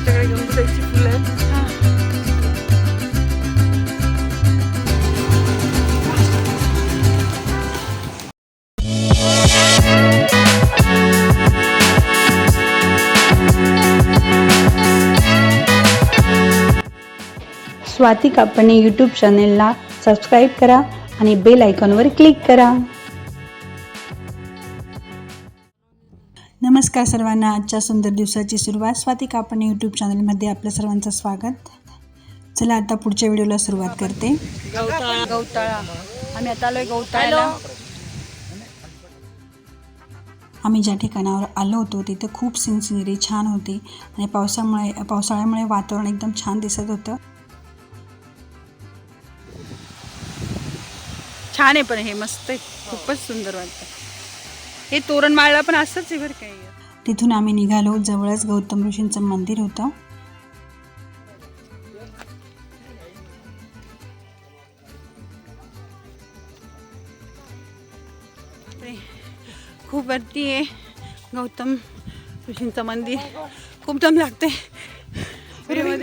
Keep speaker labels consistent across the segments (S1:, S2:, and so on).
S1: आमच्याकडे गंगूताईची फुलं आहेत
S2: स्वाती कापणे यूट्यूब चॅनेलला सबस्क्राईब करा आणि बेल आयकॉनवर क्लिक करा. नमस्कार सर्वांना. आजच्या सुंदर दिवसाची सुरुवात स्वाती कापणे यूट्यूब चॅनलमध्ये आपल्या सर्वांचं स्वागत. चला आता पुढच्या व्हिडिओला सुरुवात करते.
S1: गवताळा गवताळा आम्ही आता आलोय गवताळ्याला
S2: आम्ही ज्या ठिकाणावर आलो होतो तिथं खूप सिनसिनरी छान होती. आणि पावसामुळे पावसाळ्यामुळे वातावरण एकदम छान दिसत होतं.
S1: छान आहे पण हे मस्त आहे. खूपच सुंदर वाटतं. हे तोरणमाळला पण असंच आहे बरं काही
S2: तिथून आम्ही निघालो. जवळच गौतम ऋषींचं मंदिर होतं.
S1: खूप वरती आहे गौतम ऋषींचं मंदिर. खूप दम लागते.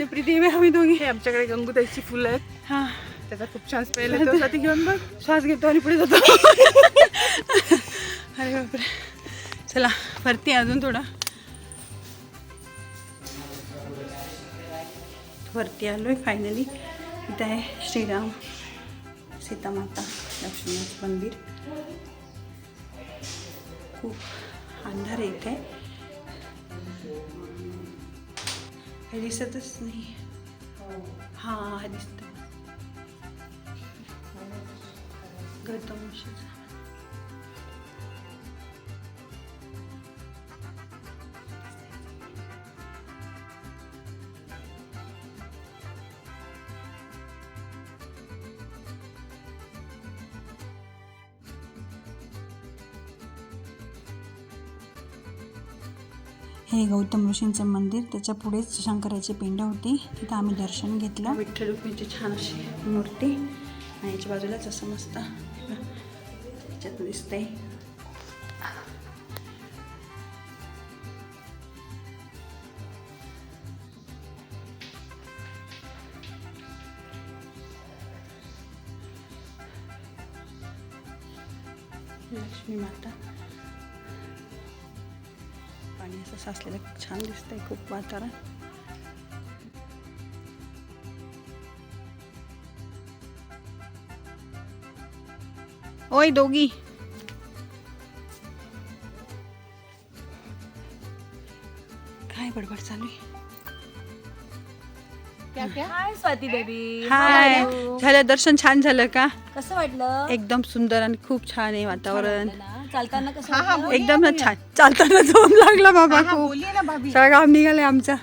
S1: प्रीती आम्ही दोघी. आमच्याकडे गंगूताईची फुलं आहेत. हा. त्याचा खूप छान स्मेल घेऊन बघ. श्वास घेतो आणि पुढे जातो. अरे बापरे. चला वरती अजून थोडं. वरती आलोय फायनली इथं आहे श्रीराम सीतामाता लक्ष्मणाचं मंदिर. खूप अंधार आहे काही दिसतच नाही. हा दिसत गौतम
S2: हे गौतम ऋषींचं मंदिर. त्याच्या पुढेच शंकराची पिंड होती. तिथं आम्ही दर्शन घेतलं.
S1: विठ्ठल रुक्मिणीची छान अशी मूर्ती. आणि याच्या बाजूलाच असं मस्त त्याच्यात दिसतंय. लक्ष्मी माता. पाणी असं साचलेलं खूप छान दिसतंय खूप वातावरण. ओय दोघी. काय बडबड चालू आहे?
S3: Hi Swati baby
S1: hi. झालं दर्शन छान झालं का?
S3: कसं वाटलं?
S1: एकदम सुंदर आणि खूप छान आहे वातावरण?
S3: चालताना कसं वाटलं?
S1: छान. चालताना झोम लागला बाबा खूप. सगळं काम निघालंय आमचा.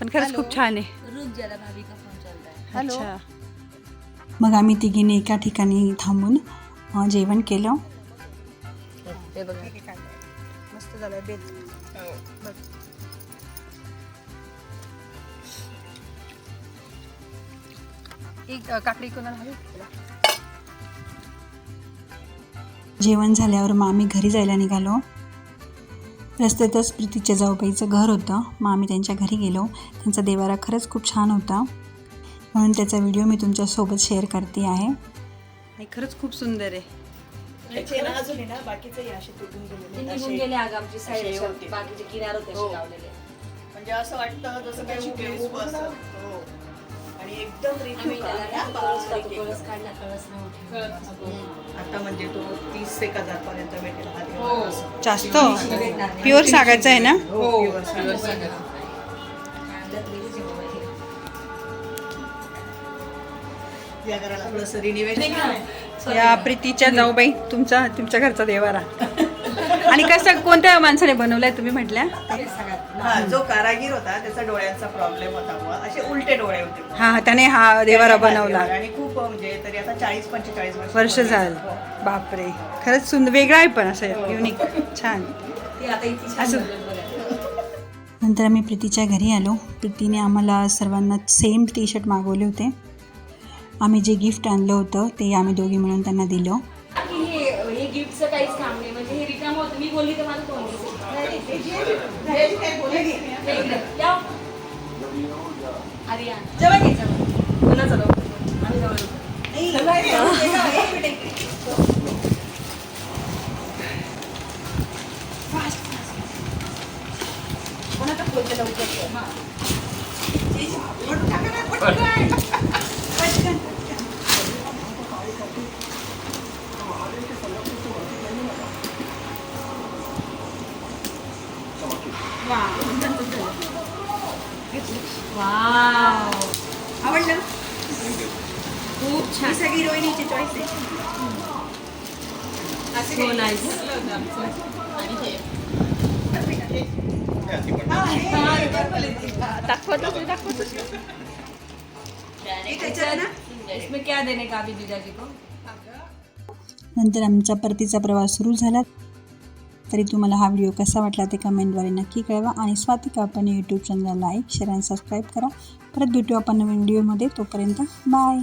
S1: पण खरंच खूप छान आहे.
S3: रुक जरा भाभी का फोन चल रहा है
S1: अच्छा.
S2: मग आम्ही तिघीने एका ठिकाणी थांबून अं, जेवण केलं.
S3: हे बघा.
S1: मस्त झालंय बेत. बघ. एक अ, काकडी कोणाला हवी?
S2: जेवण झाल्यावर मग आम्ही घरी जायला निघालो. रस्त्यातच प्रीतीच्या जाऊबाईचं घर होतं. मग आम्ही त्यांच्या घरी गेलो. त्यांचा देवारा खरंच खूप छान होता. म्हणून त्याचा व्हिडिओ मी तुमच्यासोबत शेअर करते आहे.
S1: नाही खरंच खूप सुंदर आहे.
S3: बाकीचे किनार होते लावलेले.
S4: म्हणजे असं वाटतं जसं काही एकदम
S3: आम्ही
S4: रिखीव
S3: त्याला
S4: काम.
S3: ना कळस टाकू, कळस काढला कळस नव्हते.
S4: आता म्हणजे तो तीस एक हजार पर्यंत भेटेल हा
S3: हो.
S1: जास्त? प्युअर सागायचं आहे ना?
S4: हो pure. या घराला थोडंसं रिनिवेशन
S1: या प्रीतीच्या जाऊबाई तुमचा तुमच्या घरचा देवारा. आणि कसं कोणत्या माणसाने बनवलाय तुम्ही म्हटल्या?
S4: हा जो कारागीर होता त्याचा डोळ्यांचा प्रॉब्लेम होता बुवा. असे उलटे डोळे होते
S1: हा हा, त्याने हा देवारा बनवला.
S4: आणि खूप म्हणजे तरी आता चाळीस पंचेचाळीस वर्ष झाली. हो.
S1: बापरे. खरंच सुंदर वेगळा आहे पण असं युनिक छान.
S3: इथे छान
S1: असं-.
S2: नंतर आम्ही प्रीतीच्या घरी आलो. प्रीतीने आम्हाला सर्वांना सेम टी शर्ट मागवले होते. आम्ही जे गिफ्ट आणलं होतं ते आम्ही दोघी मिळून त्यांना दिलं
S3: की हे हे गिफ्टचं काहीच काम नाही म्हणजे हे रिकाम होतं मी बोलली तर मला कोण
S4: जेव्हा
S3: कोणाचा डॉक्टर आम्ही जवळ येऊ.
S4: नाही, लवकर
S3: वाव.
S4: आवडलं?
S3: खूप छान.
S4: सगळी रोहिणीची चॉईस आहे.
S2: नंतर आमचा परतीचा प्रवास सुरू झाला. तरी तुम्हाला हा व्हिडिओ कसा वाटला ते कमेंटद्वारे नक्की कळवा. आणि स्वातिका आपण यूट्यूब चॅनलला लाईक शेअर आणि सबस्क्राईब करा. परत भेटू आपण नवीन व्हिडिओमध्ये तोपर्यंत बाय